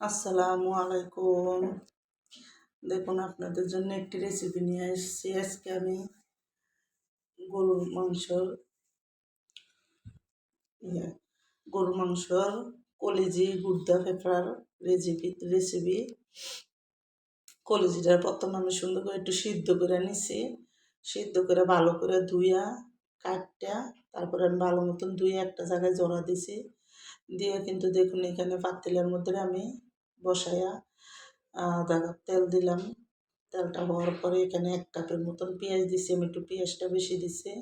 আসসালামু আলাইকুম। দেখুন, আপনাদের জন্য একটি রেসিপি নিয়ে এসেছি আজকে আমি গরুর মাংসর ইয়ে গরুর মাংসর কলিজি গুদ্দা পেঁপড়ার রেসিপি রেসিপি কলিজিটার প্রথম আমি সুন্দর করে একটু সিদ্ধ করে নিছি। সিদ্ধ করে ভালো করে ধুইয়া, কাটটা, তারপরে আমি ভালো মতন ধুয়ে একটা জায়গায় জড়া দিছি। দিয়ে কিন্তু দেখুন, এখানে পাতিলের মধ্যে আমি বসাইয়া দেখো তেল দিলাম। তেলটা হওয়ার পরে এখানে এক কাপের মতন পেঁয়াজ দিছি, আমি একটু পেঁয়াজটা বেশি দিছি।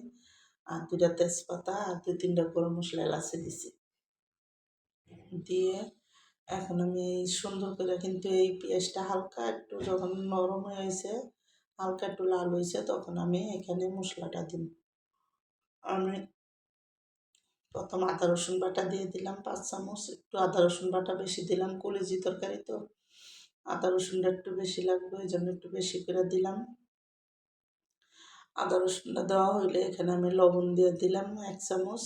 আর দুটা তেজপাতা আর দু তিনটা গরম মশলা এলাচি দিছি। দিয়ে এখন আমি এই সুন্দর করে কিন্তু এই পেঁয়াজটা হালকা একটু যখন নরম হয়েছে হালকা একটু লাল হয়েছে, তখন আমি এখানে মশলাটা দিই আমি প্রথম আদা, রসুন বাটা দিয়ে দিলাম পাঁচ চামচ। একটু আদা, রসুন বাটা বেশি দিলাম কলেজি তরকারি তো। আদা, রসুনটা একটু বেশি লাগবে ওই জন্য একটু বেশি করে দিলাম। আদা, রসুনটা দেওয়া হইলে এখানে আমি লবণ দিয়ে দিলাম এক চামচ।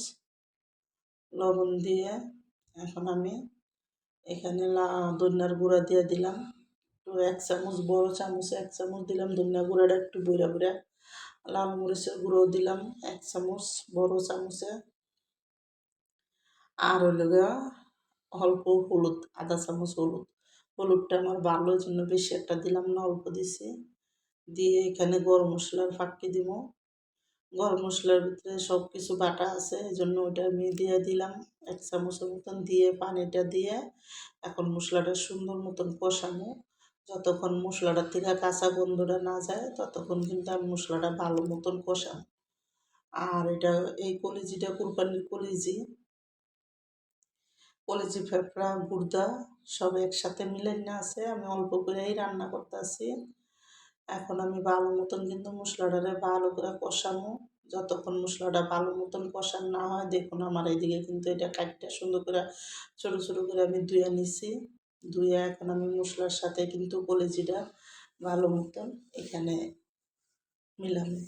লবণ দিয়ে এখন আমি এখানে ধনিয়ার গুঁড়া দিয়ে দিলাম। একটু এক চামচ, বড় চামচে এক চামচ দিলাম ধনিয়া গুঁড়াটা একটু বুড়া বুড়া লাল মরিচের গুঁড়ো দিলাম এক চামচ, বড় চামচে। আর হলো অল্প হলুদ আধা চামচ হলুদ। হলুদটা আমার ভালো জন্য বেশি একটা দিলাম না, অল্প দিছি। দিয়ে এখানে গরম মশলার ফাঁকি দিব। গরম মশলার ভিতরে সব কিছু বাটা আছে এই জন্য ওইটা আমি দিয়ে দিলাম এক চামচের মতন। দিয়ে পানিটা দিয়ে এখন মশলাটা সুন্দর মতন কষানো যতক্ষণ মশলাটার থেকে কাঁচা গন্ধটা না যায়, ততক্ষণ কিন্তু আমি মশলাটা ভালো মতন কষানো আর এটা এই কলিজিটা কোরবানির কলিজি কলেজি ফেফড়া গুর্দা সব একসাথে মিলে না আছে। আমি অল্প করেই রান্না করতেছি। এখন আমি ভালো মতন কিন্তু মশলাটারে ভালো করে কষানো যতক্ষণ মশলাটা ভালো মতন কষান না হয়, দেখুন আমার এইদিকে কিন্তু এটা কাটটা সুন্দর করে, ছোটো ছোটো করে আমি ধুয়ে নিছি। ধুয়ে এখন আমি মশলার সাথে কিন্তু কলেজিটা ভালো মতন এখানে মিলামি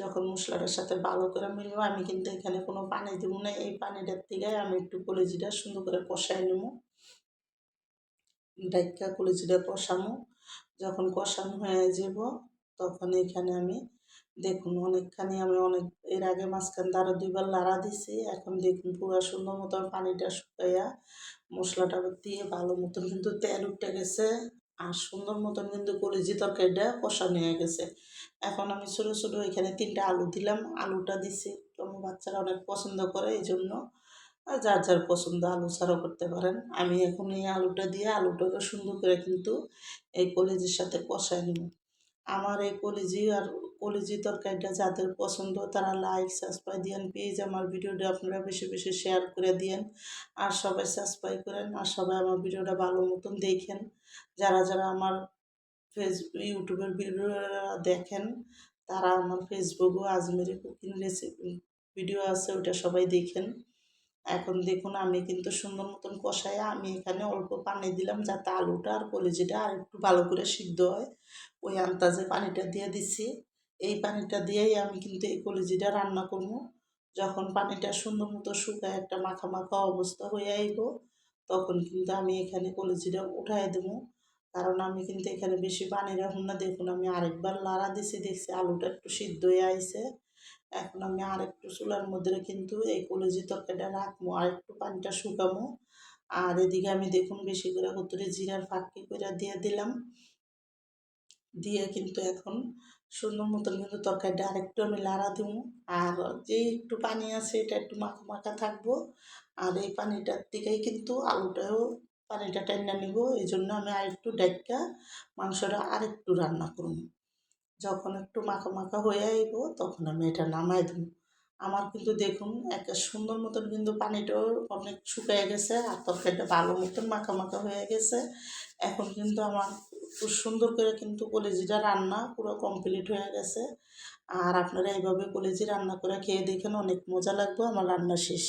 যখন মশলাটার সাথে ভালো করে মিলবো, আমি কিন্তু এখানে কোনো পানি দেবো না। এই পানিটার থেকে আমি একটু কলেজিটা সুন্দর করে কষাই নেব। ডাইকা কলেজিটা কষানো। যখন কষানো হয়ে যাব, তখন এখানে আমি দেখুন অনেকখানি আমি অনেক, এর আগে মাঝখান আরও দুইবার লাড়া দিছি। এখন দেখুন পুরো সুন্দর মতন পানিটা শুকাইয়া মশলাটা দিয়ে ভালো মতন কিন্তু তেল উঠে গেছে। আর সুন্দর মতন কিন্তু কলেজি তরকারিটা কষা নিয়ে গেছে। এখন আমি ছোটো ছোটো এখানে তিনটা আলু দিলাম। আলুটা দিছি। আমার বাচ্চারা অনেক পছন্দ করে এই জন্য যার যার পছন্দ আলু ছাড়াও করতে পারেন। আমি এখন এই আলুটা দিয়ে আলুটাকে সুন্দর করে কিন্তু এই কলেজির সাথে কষায় নিব। আমার এই কলেজি আর কলেজি তরকারিটা যাদের পছন্দ তারা লাইক সাবস্ক্রাইব দিয়েন। প্লিজ আমার ভিডিওটা আপনারা বেশি বেশি শেয়ার করে দিয়েন। আর সবাই সাবস্ক্রাইব করেন আর সবাই আমার ভিডিওটা ভালো মতন দেখেন। যারা যারা আমার ফেসবুক ইউটিউবের ভিডিও দেখেন, তারা আমার ফেসবুকও আজমেরি কুকিং রেসিপি ভিডিও আছে ওটা সবাই দেখেন। এখন দেখুন, আমি কিন্তু সুন্দর মতন কষায় আমি এখানে অল্প পানি দিলাম যাতে আলুটা আর কলিজিটা আর একটু ভালো করে সিদ্ধ হয়। ওই আন্তাজে পানিটা দিয়ে দিছি। এই পানিটা দিয়েই আমি কিন্তু এই কলিজিটা রান্না করব। যখন পানিটা সুন্দর মতো শুকায় একটা মাখা মাখা অবস্থা হয়ে আইব, তখন কিন্তু আমি এখানে কলিজিটা উঠাই দেবো। কারণ আমি কিন্তু এখানে বেশি পানি রাখুন না। দেখুন, আমি আরেকবার লাড়া দিছি, দেখছি আলুটা একটু সিদ্ধ হয়ে আইছে। এখন আমি আরেকটু চুলার মধ্যে কিন্তু এই কলেজি তরকারিটা রাখব আর একটু পানিটা শুকামো আর এদিকে আমি দেখুন, বেশি করে কতরে জিরার ফাঁকি করে দিয়ে দিলাম। দিয়ে কিন্তু এখন সুন্দর মতন কিন্তু তরকারিটা আরেকটু আমি লাড়া দিব। আর যে একটু পানি আছে, এটা একটু মাখা মাখা থাকব। আর এই পানিটার দিকেই কিন্তু আলুটাও পানিটা টেনে নিব। এই জন্য আমি আরেকটু ডাইকা মাংসটা আরেকটু রান্না করব। যখন একটু মাখা মাখা হয়ে আইব, তখন আমি এটা নামাই দেবো। আমার কিন্তু দেখুন একটা সুন্দর মতন কিন্তু পানিটাও অনেক শুকিয়ে গেছে, আর তরকারিটা ভালো মতন মাখা মাখা হয়ে গেছে। এখন কিন্তু আমার খুব সুন্দর করে কিন্তু কলেজিটা রান্না পুরো কমপ্লিট হয়ে গেছে। আর আপনারা এইভাবে কলেজি রান্না করে খেয়ে দেখেন, অনেক মজা লাগবে। আমার রান্না শেষ।